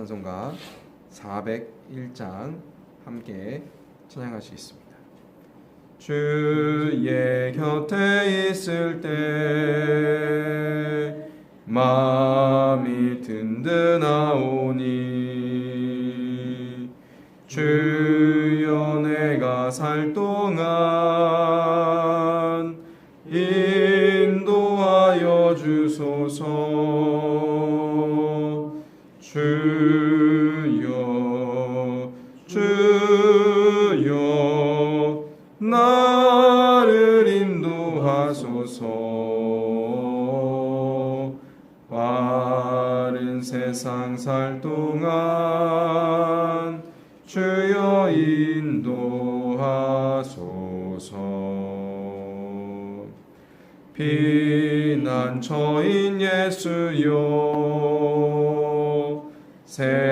찬송가 401장 함께 찬양하시겠습니다. 주의 곁에 있을 때 마음이 든든하오니 주여 내가 살 동안 인도하여 주소서 인도하소서. 피난처인 예수여 세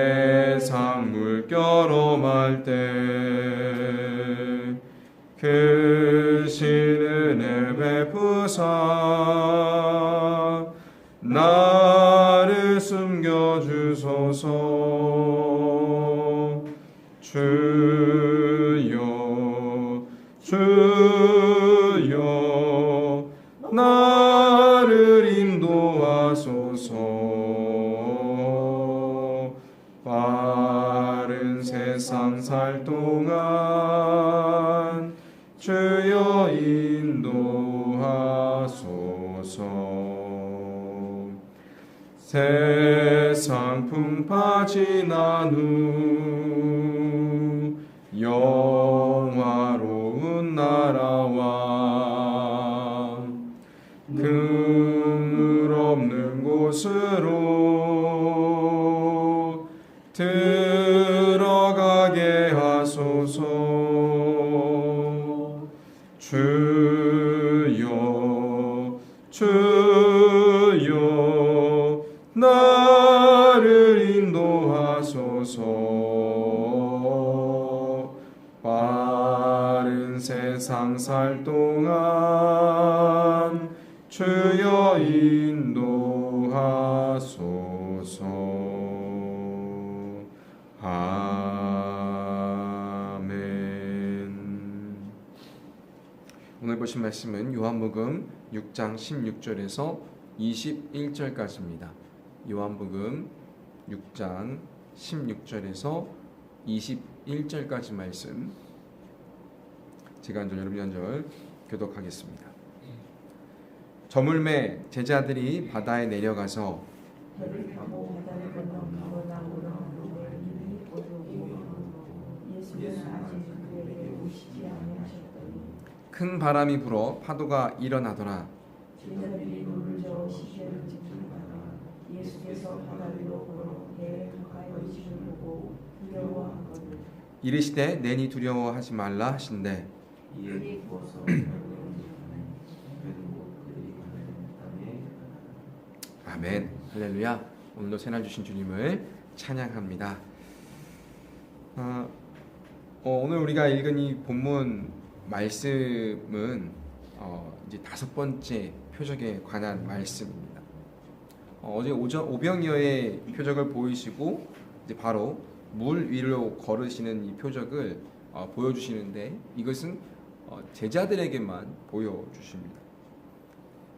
없는 곳으로 들 아멘 오늘 보신 말씀은 요한복음 6장 16절에서 21절까지입니다. 요한복음 6장 16절에서 21절까지 말씀 제가 한절 여러분이 한절 교독하겠습니다. 저물매 제자들이 바다에 내려가서 배를 타고 바다를 건너 가버나움으로 이미 어두우고 예수는 아직 그에게 오시지 아니하셨더니 큰 바람이 불어 파도가 일어나더라. 이르시되 내니 두려워하지 말라 하신대 아멘 할렐루야 오늘도 새날 주신 주님을 찬양합니다. 아, 어, 오늘 우리가 읽은 이 본문 말씀은 어, 이제 다섯 번째 표적에 관한 말씀입니다. 어, 제 오전 오병이어의 표적을 보이시고 이제 바로 물 위로 걸으시는 이 표적을 어, 보여주시는데 이것은 어, 제자들에게만 보여주십니다.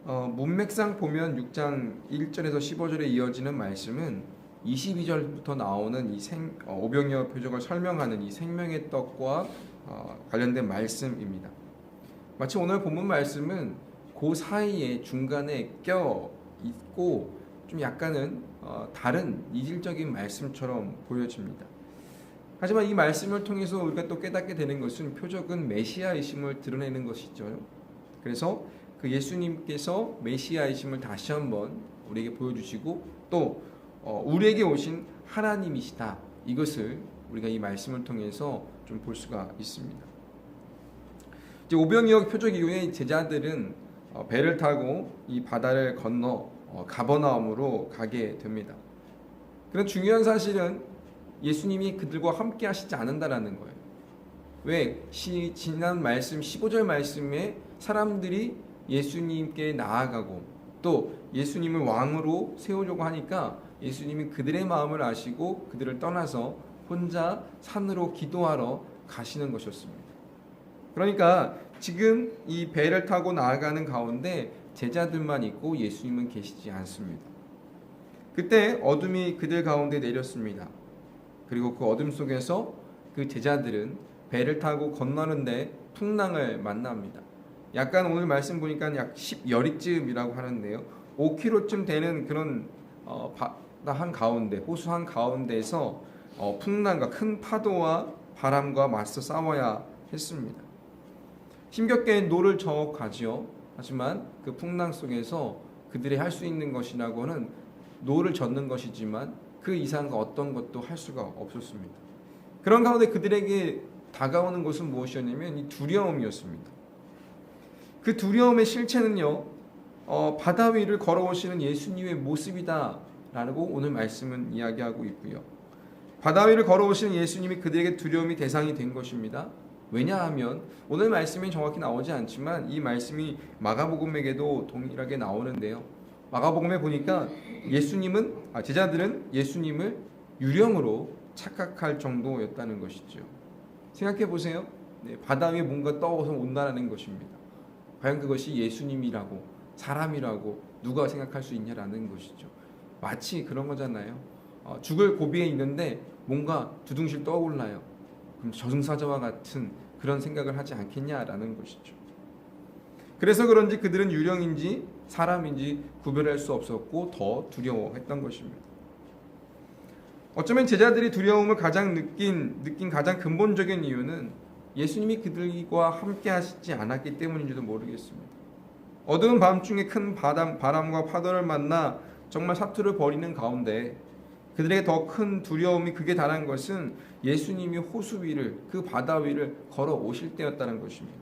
어, 문맥상 보면 6장 1절에서 15절에 이어지는 말씀은 22절부터 나오는 이 생, 어, 오병이어 표적을 설명하는 이 생명의 떡과 어, 관련된 말씀입니다. 마치 오늘 본문 말씀은 그 사이에 중간에 껴 있고 좀 약간은 어, 다른 이질적인 말씀처럼 보여집니다. 하지만 이 말씀을 통해서 우리가 또 깨닫게 되는 것은 표적은 메시아이심을 드러내는 것이죠. 그래서 그 예수님께서 메시아이심을 다시 한번 우리에게 보여주시고 또 어, 우리에게 오신 하나님이시다. 이것을 우리가 이 말씀을 통해서 좀 볼 수가 있습니다. 이제 오병이어 표적 이후에 제자들은 어, 배를 타고 이 바다를 건너 어, 가버나움으로 가게 됩니다. 그런 중요한 사실은 예수님이 그들과 함께 하시지 않는다라는 거예요. 왜? 시, 지난 말씀 15절 말씀에 사람들이 예수님께 나아가고 또 예수님을 왕으로 세우려고 하니까 예수님이 그들의 마음을 아시고 그들을 떠나서 혼자 산으로 기도하러 가시는 것이었습니다. 그러니까 지금 이 배를 타고 나아가는 가운데 제자들만 있고 예수님은 계시지 않습니다. 그때 어둠이 그들 가운데 내렸습니다. 그리고 그 어둠 속에서 그 제자들은 배를 타고 건너는데 풍랑을 만납니다. 약간 오늘 말씀 보니까 약 10여리쯤이라고 하는데요. 5km쯤 되는 그런 어, 바다 한 가운데, 호수 한 가운데에서 어, 풍랑과 큰 파도와 바람과 맞서 싸워야 했습니다. 힘겹게 노를 저어 가지요. 하지만 그 풍랑 속에서 그들이 할 수 있는 것이라고는 노를 젓는 것이지만 그 이상 어떤 것도 할 수가 없었습니다. 그런 가운데 그들에게 다가오는 것은 무엇이었냐면 이 두려움이었습니다. 그 두려움의 실체는요, 어, 바다 위를 걸어오시는 예수님의 모습이다라고 오늘 말씀은 이야기하고 있고요. 바다 위를 걸어오시는 예수님이 그들에게 두려움이 대상이 된 것입니다. 왜냐하면 오늘 말씀이 정확히 나오지 않지만 이 말씀이 마가복음에게도 동일하게 나오는데요. 마가복음에 보니까 예수님은 아, 제자들은 예수님을 유령으로 착각할 정도였다는 것이죠. 생각해 보세요. 네, 바다 위에 뭔가 떠서 온다는 것입니다. 과연 그것이 예수님이라고 사람이라고 누가 생각할 수 있냐라는 것이죠. 마치 그런 거잖아요. 어, 죽을 고비에 있는데 뭔가 두둥실 떠올라요. 그럼 저승사자와 같은 그런 생각을 하지 않겠냐라는 것이죠. 그래서 그런지 그들은 유령인지 사람인지 구별할 수 없었고 더 두려워했던 것입니다. 어쩌면 제자들이 두려움을 가장 느낀 느낀 가장 근본적인 이유는 예수님이 그들과 함께 하시지 않았기 때문인지도 모르겠습니다. 어두운 밤중에 큰 바람, 바람과 파도를 만나 정말 사투를 벌이는 가운데 그들에게 더 큰 두려움이 극에 달한 것은 예수님이 호수 위를 그 바다 위를 걸어 오실 때였다는 것입니다.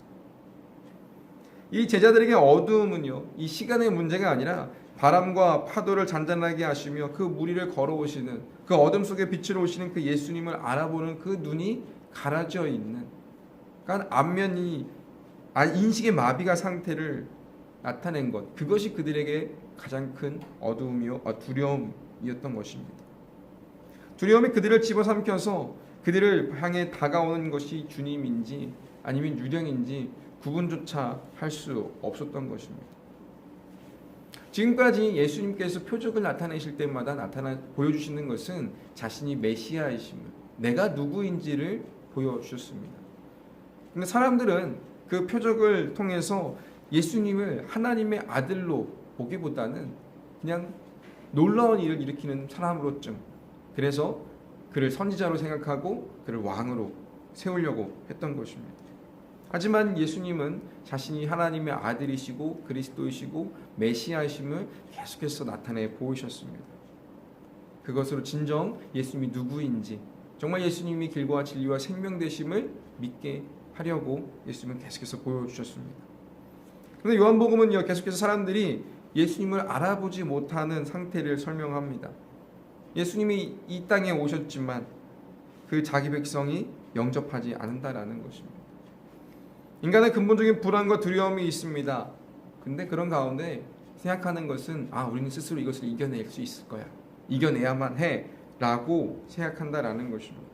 이 제자들에게 어두움은요 이 시간의 문제가 아니라 바람과 파도를 잔잔하게 하시며 그 무리를 걸어오시는 그 어둠 속에 빛을 오시는 그 예수님을 알아보는 그 눈이 가라져 있는 그러니까 안면이 아, 인식의 마비가 상태를 나타낸 것 그것이 그들에게 가장 큰 어두움이요 아, 두려움이었던 것입니다. 두려움이 그들을 집어삼켜서 그들을 향해 다가오는 것이 주님인지 아니면 유령인지 구분조차 할 수 없었던 것입니다. 지금까지 예수님께서 표적을 나타내실 때마다 나타나 보여주시는 것은 자신이 메시아이심을 내가 누구인지를 보여주셨습니다. 근데 사람들은 그 표적을 통해서 예수님을 하나님의 아들로 보기보다는 그냥 놀라운 일을 일으키는 사람으로 좀 그래서 그를 선지자로 생각하고 그를 왕으로 세우려고 했던 것입니다. 하지만 예수님은 자신이 하나님의 아들이시고 그리스도이시고 메시아이심을 계속해서 나타내 보이셨습니다. 그것으로 진정 예수님이 누구인지 정말 예수님이 길과 진리와 생명 되심을 믿게 하려고 예수님은 계속해서 보여주셨습니다. 그런데 요한복음은요 계속해서 사람들이 예수님을 알아보지 못하는 상태를 설명합니다. 예수님이 이 땅에 오셨지만 그 자기 백성이 영접하지 않는다라는 것입니다. 인간의 근본적인 불안과 두려움이 있습니다. 근데 그런 가운데 생각하는 것은 아 우리는 스스로 이것을 이겨낼 수 있을 거야. 이겨내야만 해라고 생각한다라는 것입니다.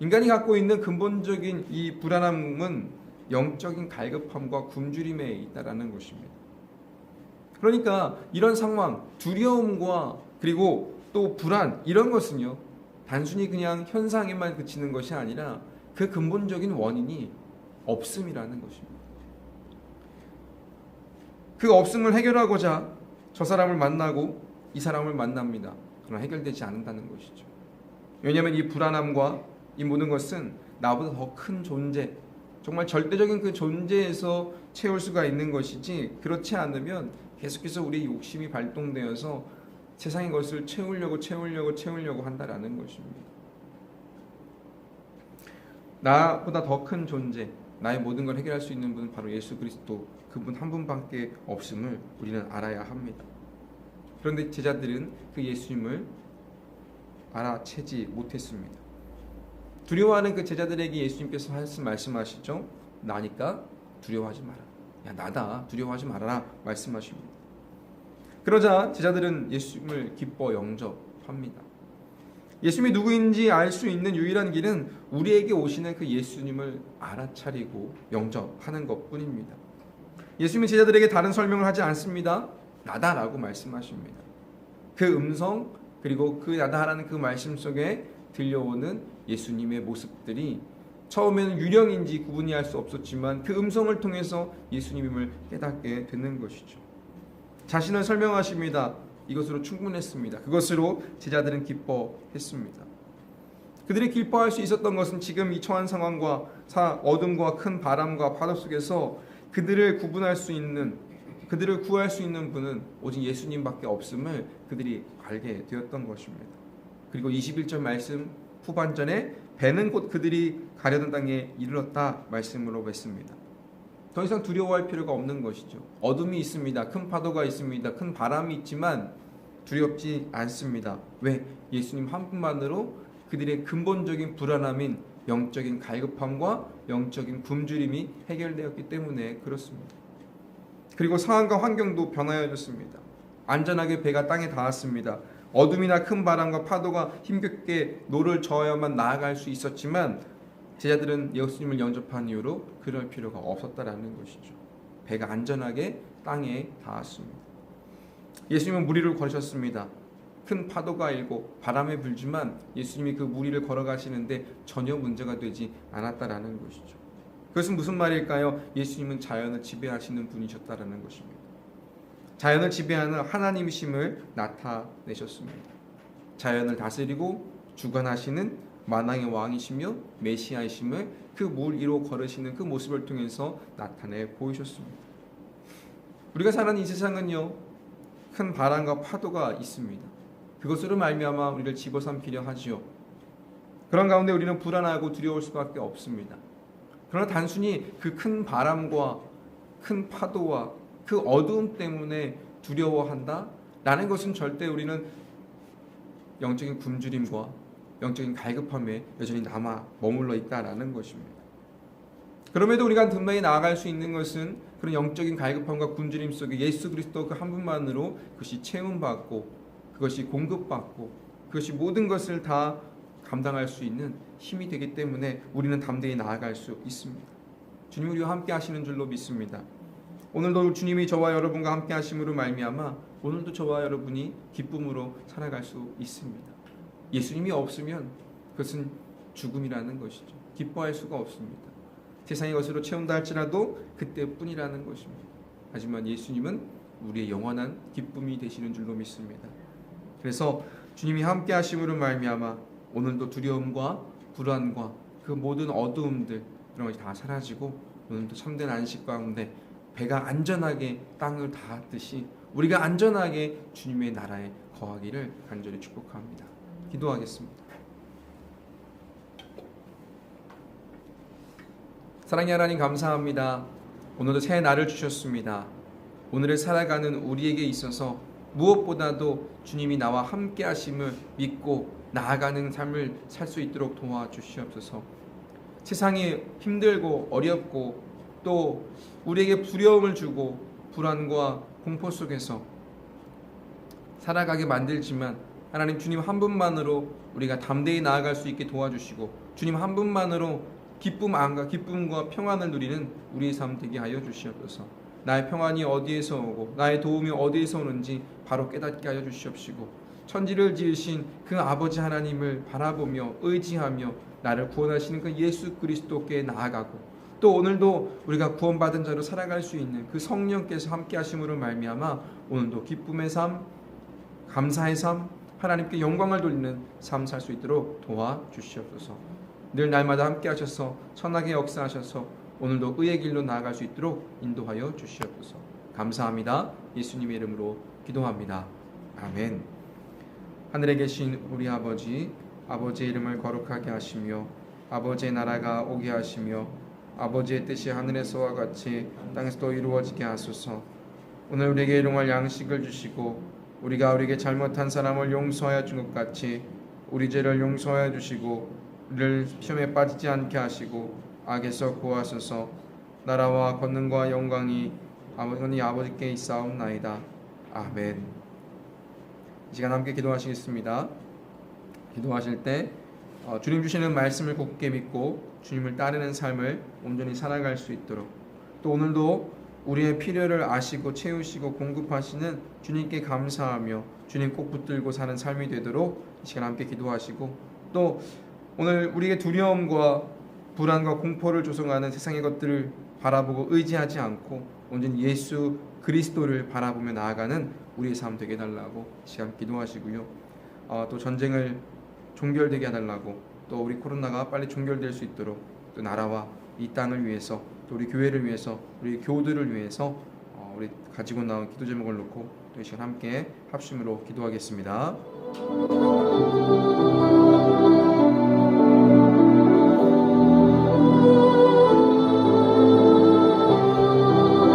인간이 갖고 있는 근본적인 이 불안함은 영적인 갈급함과 굶주림에 있다라는 것입니다. 그러니까 이런 상황, 두려움과 그리고 또 불안 이런 것은요. 단순히 그냥 현상에만 그치는 것이 아니라 그 근본적인 원인이 없음이라는 것입니다. 그 없음을 해결하고자 저 사람을 만나고 이 사람을 만납니다. 그러나 해결되지 않는다는 것이죠. 왜냐하면 이 불안함과 이 모든 것은 나보다 더 큰 존재, 정말 절대적인 그 존재에서 채울 수가 있는 것이지 그렇지 않으면 계속해서 우리 욕심이 발동되어서 세상의 것을 채우려고 채우려고 채우려고 한다라는 것입니다. 나보다 더 큰 존재, 나의 모든 걸 해결할 수 있는 분은 바로 예수 그리스도 그분 한 분밖에 없음을 우리는 알아야 합니다. 그런데 제자들은 그 예수님을 알아채지 못했습니다. 두려워하는 그 제자들에게 예수님께서 하신 말씀하시죠. 나니까 두려워하지 마라. 야 나다 두려워하지 말아라 말씀하십니다. 그러자 제자들은 예수님을 기뻐 영접합니다. 예수님이 누구인지 알 수 있는 유일한 길은 우리에게 오시는 그 예수님을 알아차리고 영접하는 것뿐입니다. 예수님은 제자들에게 다른 설명을 하지 않습니다. 나다라고 말씀하십니다. 그 음성 그리고 그 나다라는 그 말씀 속에 들려오는 예수님의 모습들이 처음에는 유령인지 구분이 할 수 없었지만 그 음성을 통해서 예수님임을 깨닫게 되는 것이죠. 자신을 설명하십니다. 이것으로 충분했습니다. 그것으로 제자들은 기뻐했습니다. 그들이 기뻐할 수 있었던 것은 지금 이 처한 상황과 사, 어둠과 큰 바람과 파도 속에서 그들을 구분할 수 있는 그들을 구할 수 있는 분은 오직 예수님밖에 없음을 그들이 알게 되었던 것입니다. 그리고 21절 말씀 후반전에 배는 곧 그들이 가려던 땅에 이르렀다 말씀으로 맺습니다. 더 이상 두려워할 필요가 없는 것이죠. 어둠이 있습니다. 큰 파도가 있습니다. 큰 바람이 있지만 두렵지 않습니다. 왜? 예수님 한 분만으로 그들의 근본적인 불안함인 영적인 갈급함과 영적인 굶주림이 해결되었기 때문에 그렇습니다. 그리고 상황과 환경도 변화해졌습니다. 안전하게 배가 땅에 닿았습니다. 어둠이나 큰 바람과 파도가 힘겹게 노를 저어야만 나아갈 수 있었지만 제자들은 예수님을 영접한 이후로 그럴 필요가 없었다라는 것이죠. 배가 안전하게 땅에 닿았습니다. 예수님은 무리를 걸으셨습니다. 큰 파도가 일고 바람에 불지만 예수님이 그 무리를 걸어가시는데 전혀 문제가 되지 않았다라는 것이죠. 그것은 무슨 말일까요? 예수님은 자연을 지배하시는 분이셨다라는 것입니다. 자연을 지배하는 하나님이심을 나타내셨습니다. 자연을 다스리고 주관하시는 만왕의 왕이시며 메시아이심을 그 물 위로 걸으시는 그 모습을 통해서 나타내 보이셨습니다. 우리가 사는 이 세상은요 큰 바람과 파도가 있습니다. 그것으로 말미암아 우리를 집어삼키려 하지요. 그런 가운데 우리는 불안하고 두려울 수밖에 없습니다. 그러나 단순히 그 큰 바람과 큰 파도와 그 어두움 때문에 두려워한다? 라는 것은 절대 우리는 영적인 굶주림과 영적인 갈급함에 여전히 남아 머물러 있다라는 것입니다. 그럼에도 우리가 든든히 나아갈 수 있는 것은 그런 영적인 갈급함과 굶주림 속에 예수 그리스도 그 한 분만으로 그것이 채움받고 그것이 공급받고 그것이 모든 것을 다 감당할 수 있는 힘이 되기 때문에 우리는 담대히 나아갈 수 있습니다. 주님 우리와 함께 하시는 줄로 믿습니다. 오늘도 주님이 저와 여러분과 함께 하심으로 말미암아 오늘도 저와 여러분이 기쁨으로 살아갈 수 있습니다. 예수님이 없으면 그것은 죽음이라는 것이죠. 기뻐할 수가 없습니다. 세상의 것으로 채운다 할지라도 그때뿐이라는 것입니다. 하지만 예수님은 우리의 영원한 기쁨이 되시는 줄로 믿습니다. 그래서 주님이 함께 하심으로 말미암아 오늘도 두려움과 불안과 그 모든 어두움들 이런 것이 다 사라지고 오늘도 참된 안식 가운데 배가 안전하게 땅을 닿았듯이 우리가 안전하게 주님의 나라에 거하기를 간절히 축복합니다. 기도하겠습니다. 사랑의 하나님 감사합니다. 오늘도 새 날을 주셨습니다. 오늘을 살아가는 우리에게 있어서 무엇보다도 주님이 나와 함께 하심을 믿고 나아가는 삶을 살 수 있도록 도와주시옵소서. 세상이 힘들고 어렵고 또 우리에게 두려움을 주고 불안과 공포 속에서 살아가게 만들지만 하나님 주님 한 분만으로 우리가 담대히 나아갈 수 있게 도와주시고 주님 한 분만으로 기쁨 안과 기쁨과 평안을 누리는 우리의 삶 되게 하여 주시옵소서. 나의 평안이 어디에서 오고 나의 도움이 어디에서 오는지 바로 깨닫게 하여 주시옵시고 천지를 지으신 그 아버지 하나님을 바라보며 의지하며 나를 구원하시는 그 예수 그리스도께 나아가고 또 오늘도 우리가 구원받은 자로 살아갈 수 있는 그 성령께서 함께 하심으로 말미암아 오늘도 기쁨의 삶, 감사의 삶, 하나님께 영광을 돌리는 삶 살 수 있도록 도와 주시옵소서. 늘 날마다 함께 하셔서 선하게 역사하셔서 오늘도 의의 길로 나아갈 수 있도록 인도하여 주시옵소서. 감사합니다. 예수님의 이름으로 기도합니다. 아멘. 하늘에 계신 우리 아버지, 아버지의 이름을 거룩하게 하시며 아버지의 나라가 오게 하시며 아버지의 뜻이 하늘에서와 같이 땅에서도 이루어지게 하소서. 오늘 우리에게 일용할 양식을 주시고 우리가 우리에게 잘못한 사람을 용서하여 준 것 같이 우리 죄를 용서하여 주시고 우리를 시험에 빠지지 않게 하시고 악에서 구하소서. 나라와 권능과 영광이 아버지 아버지께 있사옵나이다. 아멘. 이 시간 함께 기도하시겠습니다. 기도하실 때 어, 주님 주시는 말씀을 굳게 믿고 주님을 따르는 삶을 온전히 살아갈 수 있도록 또 오늘도 우리의 필요를 아시고 채우시고 공급하시는 주님께 감사하며 주님 꼭 붙들고 사는 삶이 되도록 이 시간 함께 기도하시고 또 오늘 우리의 두려움과 불안과 공포를 조성하는 세상의 것들을 바라보고 의지하지 않고 온전히 예수 그리스도를 바라보며 나아가는 우리의 삶 되게 해달라고 이 시간 기도하시고요. 어, 또 전쟁을 종결되게 해달라고 또 우리 코로나가 빨리 종결될 수 있도록 또 나라와 이 땅을 위해서 또 우리 교회를 위해서 우리 교우들을 위해서 어, 우리 가지고 나온 기도 제목을 놓고 또 이 시간 함께 합심으로 기도하겠습니다.